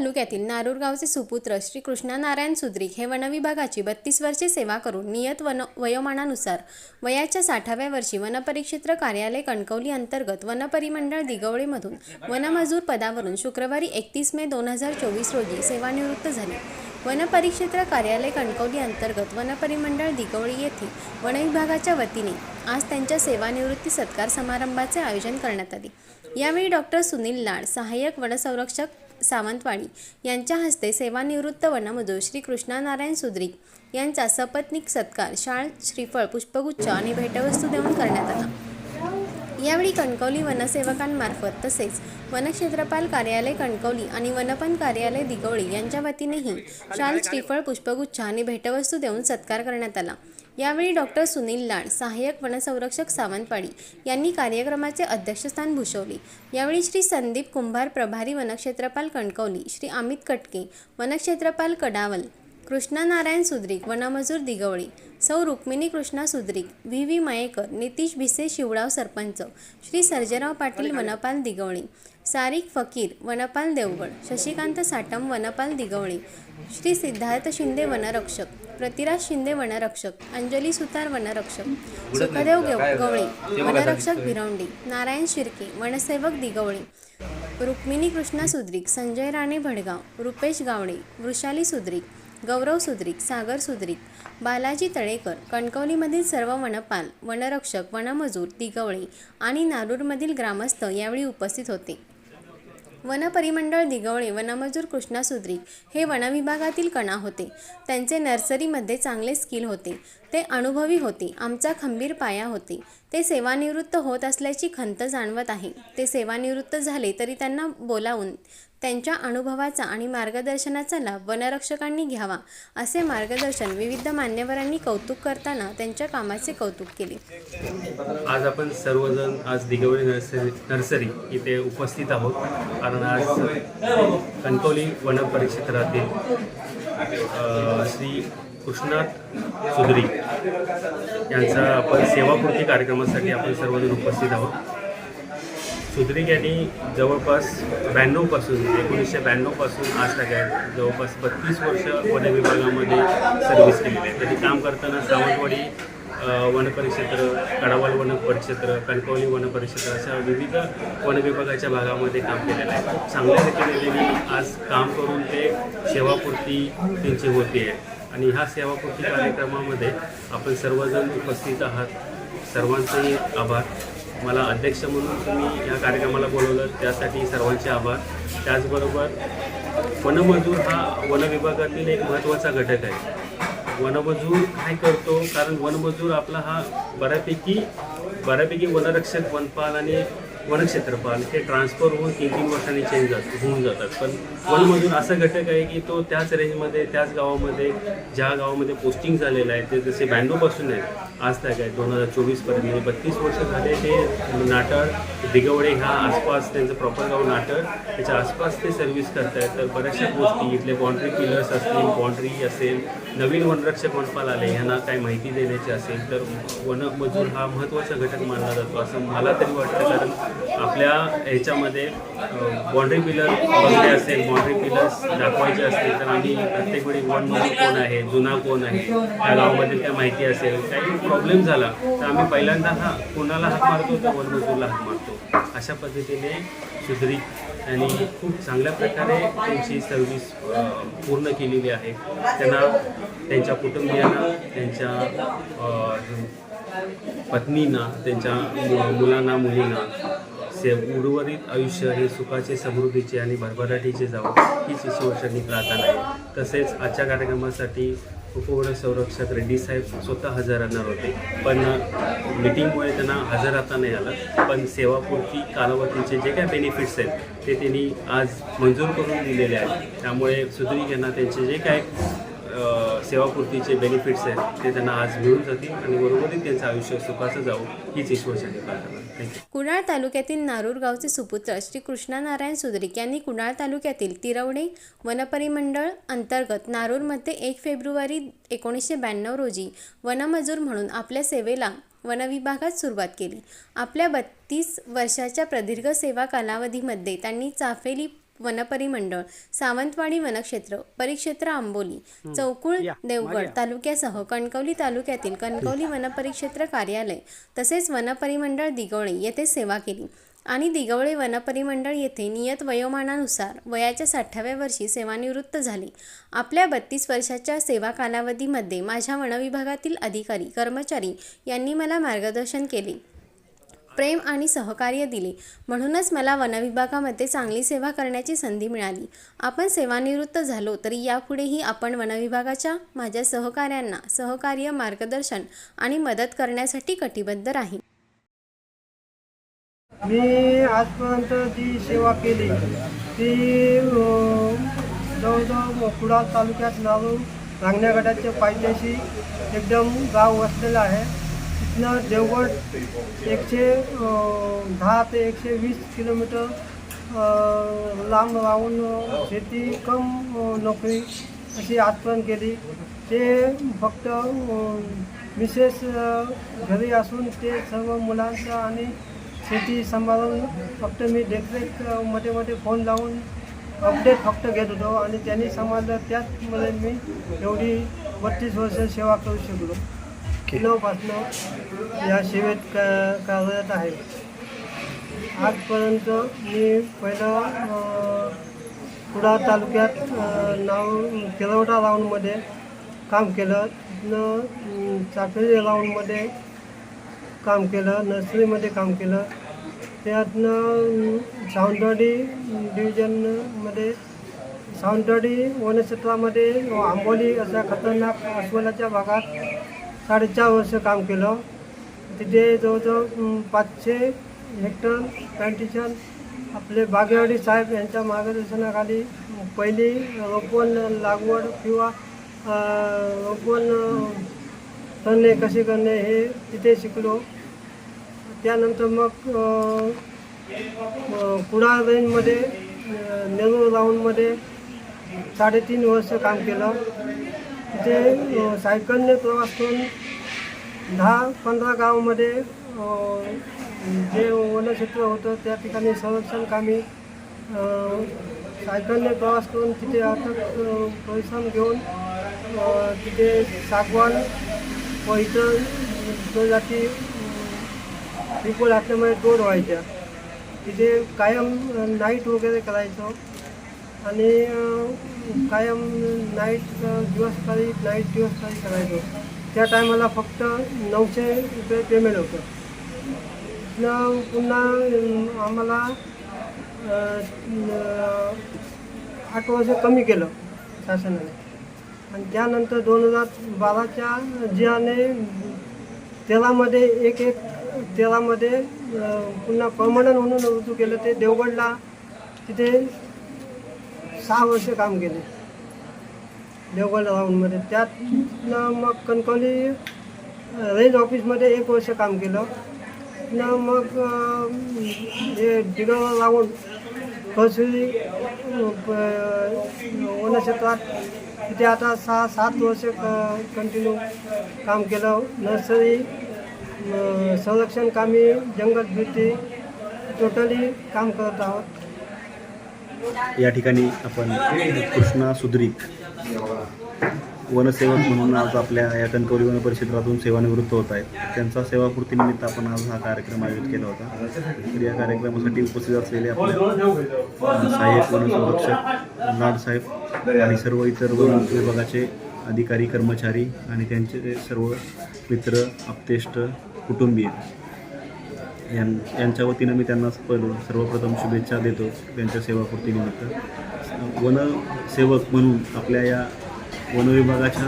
तालुक्यातील नारूर गावचे सुपुत्र श्रीकृष्णा नारायण सुद्रिक हे वनविभागाची बत्तीस वर्षे सेवा करून नियत वन वयोमानानुसार वयाच्या साठाव्या वर्षी वनपरिक्षेत्र कार्यालय कणकवली अंतर्गत वनपरिमंडळ दिगवळीमधून वनमजूर पदावरून शुक्रवारी एकतीस मे दोन हजार चोवीस रोजी सेवानिवृत्त झाले. वनपरिक्षेत्र कार्यालय कणकवली अंतर्गत वनपरिमंडळ दिगवळी येथे वनविभागाच्या वतीने आज त्यांच्या सेवानिवृत्ती सत्कार समारंभाचे आयोजन करण्यात आले. यावेळी डॉक्टर सुनील लाड सहाय्यक वनसंरक्षक सावंतवाडी यांच्या हस्ते सेवानिवृत्त वनमजूर श्री कृष्णा नारायण सुद्रिक यांचा सपत्निक सत्कार शाळ श्रीफळ पुष्पगुच्छ आणि भेटवस्तू देऊन करण्यात आला. यावेळी कणकवली वनसेवकांमार्फत तसेच वनक्षेत्रपाल कार्यालय कणकवली आणि वनपन कार्यालय दिगवळी यांच्या वतीनेही शाल श्रीफळ पुष्पगुच्छ आणि भेटवस्तू देऊन सत्कार करण्यात आला. यावेळी डॉक्टर सुनील लाड सहाय्यक वनसंरक्षक सावंतवाडी यांनी कार्यक्रमाचे अध्यक्षस्थान भूषवले. यावेळी श्री संदीप कुंभार प्रभारी वनक्षेत्रपाल कणकवली श्री अमित कटके वनक्षेत्रपाल कडावल कृष्णा नारायण सुद्रिक वनमजूर दिगवळी सौ रुक्मिणी कृष्णा सुद्रिक व्ही व्ही मयेकर नितीश भिसे शिवडाव सरपंच श्री सर्जेराव पाटील वनपाल दिगवळी सारिक फकीर वनपाल देवगड शशिकांत साटम वनपाल दिगवळी श्री सिद्धार्थ शिंदे वनरक्षक प्रतिराज शिंदे वनरक्षक अंजली सुतार वनरक्षक सुखदेव गेव- गवळे वनरक्षक भिरवंडी नारायण शिर्के वनसेवक दिगवळी रुक्मिणी कृष्णा सुद्रिक संजय राणे भडगाव रुपेश गावडे वृषाली सुद्रिक गौरव सुद्रिक सागर सुद्रिक बालाजी तळेकर कणकवलीमधील सर्व वनपाल वनरक्षक वनमजूर दिगवळे आणि नारूरमधील ग्रामस्थ यावेळी उपस्थित होते. वनपरिमंडळ दिगवळे वनमजूर कृष्णा सुद्रिक हे वनविभागातील कणा होते. त्यांचे नर्सरीमध्ये चांगले स्किल होते. ते अनुभवी होते. आमचा खंबीर पाया होते. ते सेवानिवृत्त होत असल्याची खंत जाणवत आहे. ते सेवानिवृत्त झाले तरी त्यांना बोलावून त्यांच्या अनुभवाचा आणि मार्गदर्शनाचा लाभ वनरक्षकांनी घ्यावा असे मार्गदर्शन विविध मान्यवरांनी कौतुक करताना त्यांच्या कामाचे कौतुक केले. आज आपण सर्वजण आज दिगवळी नर्सरी नर्सरी इथे उपस्थित आहोत. कारण आज कणकवली वनपरिक्षेत्रातील श्री कृष्णात सुधरी यांचा आपण सेवापूर्ती कार्यक्रमासाठी आपण सर्वजण उपस्थित आहोत. सुद्रिक यांनी जवळपास ब्याण्णवपासून एकोणीसशे ब्याण्णवपासून आज सगळ्यात जवळपास बत्तीस वर्ष वन विभागामध्ये सर्व्हिस केलेली आहे. त्यांनी काम करताना सावंतवाडी वनपरिक्षेत्र कडावाल वन परिक्षेत्र कणकवली वन परिक्षेत्र अशा विविध वन विभागाच्या भागामध्ये काम केलेलं आहे. चांगल्या रीतीने त्यांनी आज काम करून ते सेवापूर्ती त्यांची होती आहे. आणि ह्या सेवापूर्ती कार्यक्रमामध्ये आपण सर्वजण उपस्थित आहात. सर्वांचेही आभार. मला अध्यक्ष म्हणून तुम्ही या कार्यक्रमाला बोलवलं त्यासाठी सर्वांचे आभार. त्याचबरोबर वनमजूर हा वनविभागातील एक महत्त्वाचा घटक आहे. वनमजूर काय करतो? कारण वनमजूर आपला हा बऱ्यापैकी बऱ्यापैकी वनरक्षक वनपाल आणि वनक्षेत्रपाल हे ट्रान्सफर होऊन तीन तीन वर्षांनी चेंज जात होऊन जातात. पण वनमजूर असा घटक आहे की तो त्याच रेंजमध्ये त्याच गावामध्ये ज्या गावामध्ये पोस्टिंग झालेलं आहे ते जसे बँडोपासून आहे आज तक आहे. दोन हजार चोवीसपर्यंत म्हणजे बत्तीस वर्ष झाले ते नाटळ दिगवडे ह्या आसपास त्यांचं प्रॉपर गाव नाटळ त्याच्या आसपास ते सर्व्हिस करत आहेत तर बऱ्याचशा गोष्टी इथले बाउंड्री पिलर्स असतील बाउंड्री असेल नवीन वनरक्षक वनपाल आले ह्यांना काय माहिती देण्याची असेल तर वनमजूर हा महत्त्वाचा घटक मानला जातो असं मला तरी वाटतं. कारण आपल्या ह्याच्यामध्ये बाउंड्री पिलर बघले असेल बाउंड्री पिलर्स दाखवायचे असतील तर आम्ही प्रत्येक वेळी वन मजूर कोण आहे जुना कोण आहे त्या गावामध्ये काय माहिती असेल काही प्रॉब्लेम झाला तर आम्ही पहिल्यांदा हा कोणाला हात मारतो तर वनमजूरला हात मारतो. अशा पद्धतीने सुधरी आणि खूप चांगल्या प्रकारे त्यांची सर्व्हिस पूर्ण केलेली आहे. त्यांना त्यांच्या कुटुंबियांना त्यांच्या पत्नींना त्यांच्या मु- मुलांना मुलींना से उर्वरित आयुष्य हे सुखाचे समृद्धीचे आणि भरभराटीचे जावं हीच ईश्वरचरणी प्रार्थना आहे. तसेच आजच्या कार्यक्रमासाठी उपवन संरक्षक रेड्डी साहेब स्वतः हजर राहणार होते. पण मिटिंगमुळे त्यांना हजर राहता नाही आलं. पण सेवापूर्ती कालावधीचे जे काही बेनिफिट्स आहेत ते त्यांनी आज मंजूर करून दिलेले आहेत. त्यामुळे सुधीर यांना त्यांचे जे काय सेवापूर्तीचे बेनिफिट्स आहेत ते त्यांना आज मिळून जातील आणि बरोबरच त्यांचं आयुष्य सुखाचं जावं हीच ईश्वरच्या कुडाळ तालुक्यातील नारूर गावचे सुपुत्र श्री कृष्णा नारायण सुद्रिक यांनी कुडाळ तालुक्यातील तिरवडे वनपरिमंडळ अंतर्गत नारूरमध्ये एक फेब्रुवारी एकोणीसशे ब्याण्णव रोजी वनमजूर म्हणून आपल्या सेवेला वनविभागात सुरुवात केली. आपल्या बत्तीस वर्षाच्या प्रदीर्घ सेवा कालावधीमध्ये त्यांनी चाफेली वनपरिमंडळ सावंतवाडी वनक्षेत्र परिक्षेत्र आंबोली चौकुळ देवगड तालुक्यासह कणकवली तालुक्यातील कणकवली वनपरिक्षेत्र कार्यालय तसेच वनपरिमंडळ दिगवळे येथे सेवा केली आणि दिगवळे वनपरिमंडळ येथे नियत वयोमानानुसार वयाच्या साठाव्या वर्षी सेवानिवृत्त झाले. आपल्या बत्तीस वर्षाच्या सेवा कालावधीमध्ये माझ्या वनविभागातील अधिकारी कर्मचारी यांनी मला मार्गदर्शन केले. प्रेम आणि सहकार्य दिले. म्हणूनच मला वनविभागामध्ये चांगली सेवा करण्याची संधी मिळाली. आपण सेवानिवृत्त झालो तरी यापुढेही आपण वनविभागाच्या माझ्या सहकाऱ्यांना सहकार्य मार्गदर्शन आणि मदत करण्यासाठी कटिबद्ध राहीन. मी आजपर्यंत जी सेवा केली ती जवळजवळ कुडाळ तालुक्यात नाव रांगण्या गटाच्या पायथ्याशी एकदम गाव वसलेलं आहे. इथनं देवगड एकशे दहा ते एकशे वीस किलोमीटर लांब राहून शेती कम नोकरी अशी आजपर्यंत केली. ते फक्त विशेष मिसेस घरी असून ते सर्व मुलांचं आणि शेती सांभाळून फक्त मी देखरेख अ, मध्ये मध्ये फोन लावून अपडेट फक्त घेत होतो आणि त्यांनी सांभाळलं. त्याचमध्ये मी एवढी बत्तीस वर्ष सेवा करू शकलो. किलोपासनं या सेवेत का कार्यरत आहे आजपर्यंत मी पहिलं अ, कुडाळ तालुक्यात नाव किरवडा राऊंडमध्ये काम केलं. तिथनं चाकरी राऊंडमध्ये काम केलं नर्सरीमध्ये काम केलं. त्यातनं सावंतवाडी डिव्हिजनमध्ये सावंतवाडी वनक्षेत्रामध्ये आंबोली अशा खतरनाक अस्वलाच्या भागात साडेचार वर्ष काम केलं. तिथे जवळजवळ पाचशे हेक्टर प्लांटेशन आपले बागेवाडी साहेब यांच्या मार्गदर्शनाखाली पहिली रोपवन लागवड किंवा रोपवन करणे कसे करणे हे तिथे शिकलो. त्यानंतर मग कुडाळ रेंजमध्ये नेरूळ राऊंडमध्ये साडेतीन वर्ष काम केलं. तिथे सायकलने प्रवास करून दहा पंधरा गावामध्ये जे वनक्षेत्र होतं त्या ठिकाणी संरक्षण कामी सायकलने प्रवास करून तिथे अथक परिश्रम घेऊन तिथे सागवान व इतर प्रजाती पिपळ असल्यामुळे तोड व्हायच्या. तिथे कायम नाईट वगैरे करायचो. आणि कायम नाईट दिवस दिवसकाळी नाईट दिवस दिवसकाळी करायचो. त्या टायमाला फक्त नऊशे रुपये पेमेंट होतं. न पुन्हा आम्हाला आठ वर्ष कमी केलं शासनाने. आणि त्यानंतर दोन हजार बाराच्या जियाने तेरामध्ये एक एक तेरामध्ये पुन्हा परमनंट म्हणून रुजू केलं ते देवगडला. तिथे सहा वर्ष काम केले. देवगडला राऊंडमध्ये. त्यातनं मग कणकवली रेंज ऑफिसमध्ये एक वर्ष काम केलं. न मग हे डिगावर राऊंड कसुरी वनक्षेत्रात तिथे आता सहा सात वर्ष कंटिन्यू काम केलं. नर्सरी संरक्षण कामी जंगल भीती टोटली काम करत आहोत. या ठिकाणी आपण कृष्णा सुद्रिक वनसेवक म्हणून आज आपल्या या कणकवली वन परिक्षेत्रातून सेवानिवृत्त होत आहेत. त्यांचा सेवापूर्तीनिमित्त आपण आज हा कार्यक्रम आयोजित केला होता. तर या कार्यक्रमासाठी उपस्थित असलेले आपले साहेब सहाय्यक वनसंरक्षक लाडसाहेब आणि सर्व इतर वन विभागाचे अधिकारी कर्मचारी आणि त्यांचे सर्व मित्र आप्तेष्ट कुटुंबीय यां यांच्या वतीनं मी त्यांना पहिलं सर्वप्रथम शुभेच्छा देतो त्यांच्या सेवापूर्तीनिमित्त वनसेवक म्हणून आपल्या या वनविभागाच्या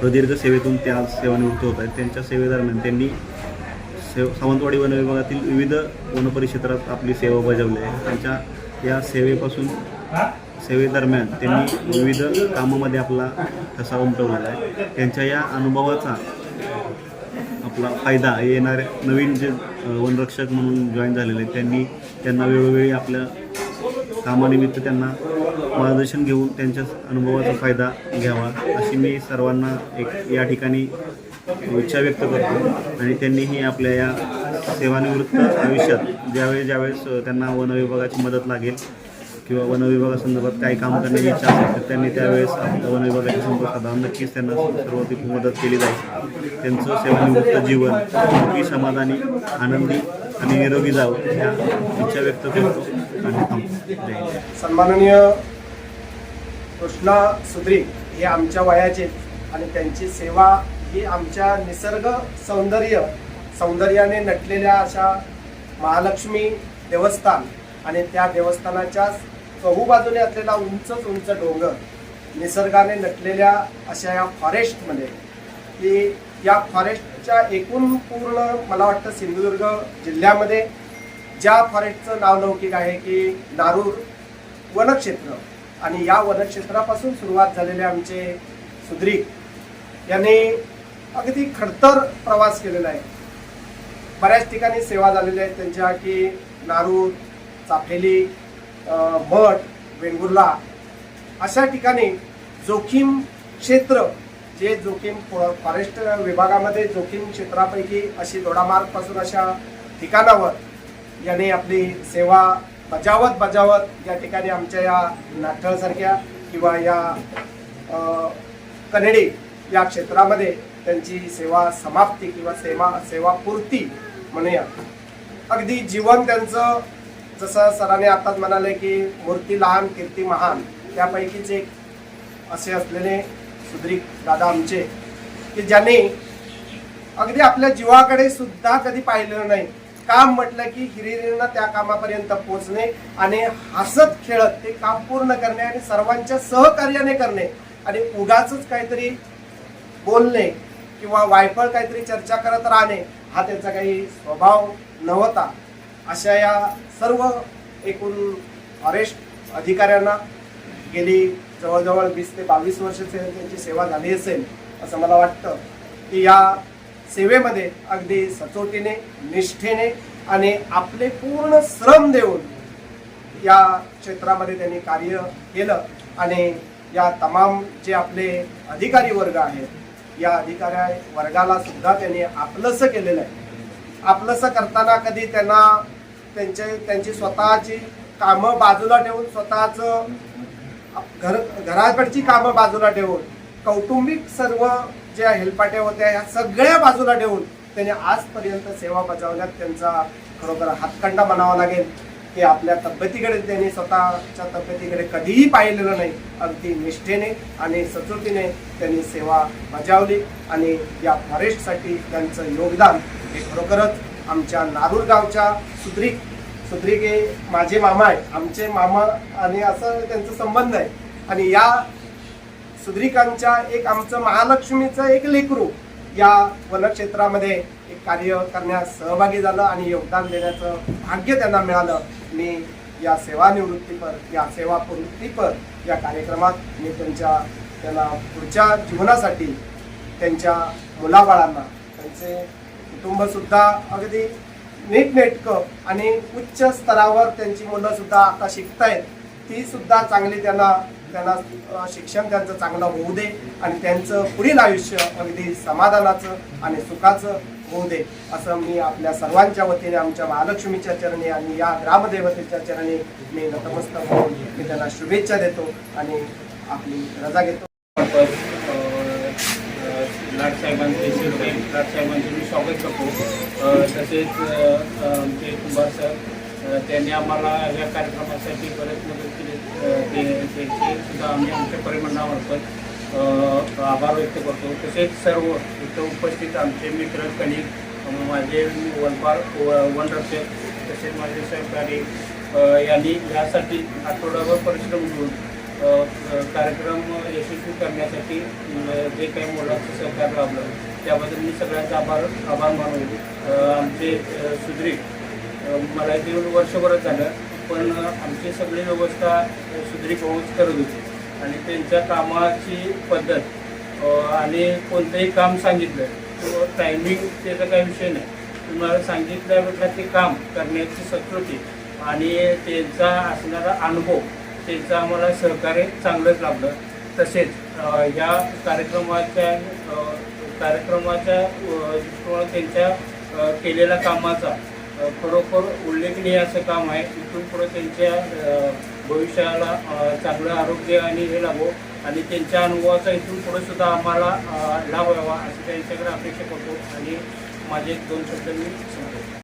प्रदीर्घ सेवेतून त्या आज सेवानिवृत्त होत आहेत. त्यांच्या सेवेदरम्यान त्यांनी सेव सावंतवाडी वनविभागातील विविध वनपरिक्षेत्रात आपली सेवा बजावली आहे. त्यांच्या या सेवेपासून सेवेदरम्यान त्यांनी विविध कामामध्ये आपला ठसा उमटवलेला आहे. त्यांच्या या अनुभवाचा आपला फायदा येणाऱ्या नवीन जे वनरक्षक म्हणून जॉईन झालेले आहेत त्यांनी त्यांना वेळोवेळी आपल्या कामानिमित्त त्यांना मार्गदर्शन घेऊन त्यांच्या अनुभवाचा फायदा घ्यावा अशी मी सर्वांना एक या ठिकाणी इच्छा व्यक्त करतो. आणि त्यांनीही आपल्या या सेवानिवृत्त आयुष्यात ज्यावेळेस ज्यावेळेस त्यांना वन विभागाची मदत लागेल किंवा वन विभागासंदर्भात काही काम करण्याची इच्छा असेल तर त्यांनी त्यावेळेस वन विभागाच्या संपर्क साधा नक्कीच त्यांना सर्वाधिक मदत केली जाईल. त्यांचं सेवानिवृत्त जीवन सुखी समाधानी आनंदी आणि निरोगी जावं या इच्छा व्यक्त करतो आणि थांबतो. सन्माननीय कृष्णा सुद्री हे आमच्या वयाचे आणि त्यांची सेवा ही आमच्या निसर्ग सौंदर्य सौंदर्याने नटलेल्या अशा महालक्ष्मी देवस्थान आणि त्या देवस्थानाच्या चहूबाजूने असलेला उंचच उंच डोंगर निसर्गाने नटलेल्या अशा या फॉरेस्टमध्ये की या फॉरेस्टच्या एकूण पूर्ण मला वाटतं सिंधुदुर्ग जिल्ह्यामध्ये ज्या फॉरेस्टचं नाव लौकिक आहे की नारूर वनक्षेत्र. आणि या वनक्षेत्रापासून सुरुवात झालेले आमचे सुद्रीक यांनी अगदी खडतर प्रवास केलेला आहे. बऱ्याच ठिकाणी सेवा झालेल्या आहेत त्यांच्या की नारूर चाफेली भट मठ वेंगुर्ला अशा ठिकाणी जोखीम क्षेत्र जे जोखीम फॉ- फॉरेस्ट विभागामध्ये जोखीम क्षेत्रापैकी अशी दोडामार्गपासून अशा ठिकाणावर याने आपली सेवा बजावत बजावत या ठिकाणी आमच्या या नाठळसारख्या किंवा या कनेडी या क्षेत्रामध्ये त्यांची सेवा समाप्ती किंवा सेवा सेवापूर्ती म्हणूया. अगदी जीवन त्यांचं जसं सरांनी आताच म्हणाले की मूर्ती लहान कीर्ती महान त्यापैकीच एक असे असलेले सुद्रीक दादा आमचे की ज्यांनी अगदी आपल्या जीवाकडे सुद्धा कधी पाहिलेलं नाही. काम म्हटलं की हिरिरींना त्या कामापर्यंत पोहोचणे आणि हसत खेळत ते काम पूर्ण करणे आणि सर्वांच्या सहकार्याने करणे आणि उगाच काहीतरी बोलणे किंवा वायफळ काहीतरी चर्चा करत राहणे हा त्यांचा काही स्वभाव नव्हता. अशा या सर्व एकूण फॉरेस्ट अधिकाऱ्यांना गेली जवळजवळ वीस ते बावीस वर्ष त्यांची सेवा झाली असेल असं मला वाटतं की या सेवेमध्ये अगदी सचोटीने निष्ठेने आणि आपले पूर्ण श्रम देऊन या क्षेत्रामध्ये त्यांनी कार्य केलं आणि या तमाम जे आपले अधिकारी वर्ग आहेत या अधिकारी वर्गाला सुद्धा त्यांनी आपलंसं केलेलं आहे. आपलंसं करताना कधी त्यांना त्यांचे त्यांची स्वतःची कामं बाजूला ठेवून स्वतःचं घर घराकडची कामं बाजूला ठेवून कौटुंबिक सर्व ज्या हेलपाट्या होत्या ह्या सगळ्या बाजूला ठेवून त्यांनी आजपर्यंत सेवा बजावण्यात त्यांचा खरोखर हातखंडा म्हणावा लागेल. की आपल्या तब्येतीकडे त्यांनी स्वतःच्या तब्येतीकडे कधीही पाहिलेलं नाही. अगदी निष्ठेने आणि सचोटीने त्यांनी सेवा बजावली आणि या फॉरेस्टसाठी त्यांचं योगदान हे खरोखरच आमच्या नारूर गावच्या सुद्रीक सुद्रीक हे माझे मामा आहे आमचे मामा आणि असं त्यांचा संबंध आहे. आणि या सुद्रिकांच्या एक आमचं महालक्ष्मीचं एक लेकरू या वनक्षेत्रामध्ये कार्य करण्यास सहभागी झालं आणि योगदान देण्याचं भाग्य त्यांना मिळालं. मी या सेवानिवृत्तीपर या सेवा प्रवृत्तीपर या कार्यक्रमात मी त्यांच्या त्यांना पुढच्या जीवनासाठी त्यांच्या मुलाबाळांना त्यांचे कुटुंबसुद्धा अगदी नीटनेटकं आणि उच्च स्तरावर त्यांची मुलंसुद्धा आता शिकतायत आहेत तीसुद्धा चांगली त्यांना त्यांना शिक्षण त्यांचं चांगलं होऊ दे आणि त्यांचं पुढील आयुष्य अगदी समाधानाचं आणि सुखाचं होऊ दे. असं मी आपल्या सर्वांच्या वतीने आमच्या महालक्ष्मीच्या चरणी आणि या ग्रामदेवतेच्या चरणी मी नतमस्तक होऊन मी त्यांना शुभेच्छा देतो आणि आपली रजा घेतो. लाटसाहेबांचे शिवसाहेब लाटसाहेबांचे मी स्वागत करतो. तसेच आमचे कुंभार सर त्यांनी आम्हाला या कार्यक्रमासाठी बरेच मदत केली. ते त्यांची सुद्धा आम्ही आमच्या परिमंडळामार्फत आभार व्यक्त करतो. तसेच सर्व इथं उपस्थित आमचे मित्र कणिक माझे वनपार व- वनरक्षक तसेच माझे सहकारी यांनी यासाठी आठवडाभर परिश्रम घेऊन कार्यक्रम यशस्वी करण्यासाठी जे काही मोलाचं सहकार लाभलं त्याबद्दल मी सगळ्यांचा आभार आभार मानू आमचे सुधरी मला इथे येऊन वर्षभरच झालं पण आमची सगळी व्यवस्था अ, सुद्रीक होऊच करत होती. आणि त्यांच्या कामाची पद्धत आणि कोणतंही काम सांगितलं किंवा टायमिंग त्याचा काही विषय नाही. तुम्हाला सांगितल्याबद्दल ते काम करण्याची संस्कृती आणि त्यांचा असणारा अनुभव त्यांचं आम्हाला सहकार्य चांगलंच लाभलं. तसेच या कार्यक्रमाच्या कार्यक्रमाच्या त्यांच्या केलेल्या कामाचा खरोखर उल्लेखनीय असं काम आहे. इथून पुढे त्यांच्या भविष्याला चांगलं आरोग्य आणि हे लाभो. आणि त्यांच्या अनुभवाचा इथून पुढे सुद्धा आम्हाला लाभ व्हावा अशी त्यांच्याकडे अपेक्षा करतो. आणि माझे दोन शब्द मी सांगतो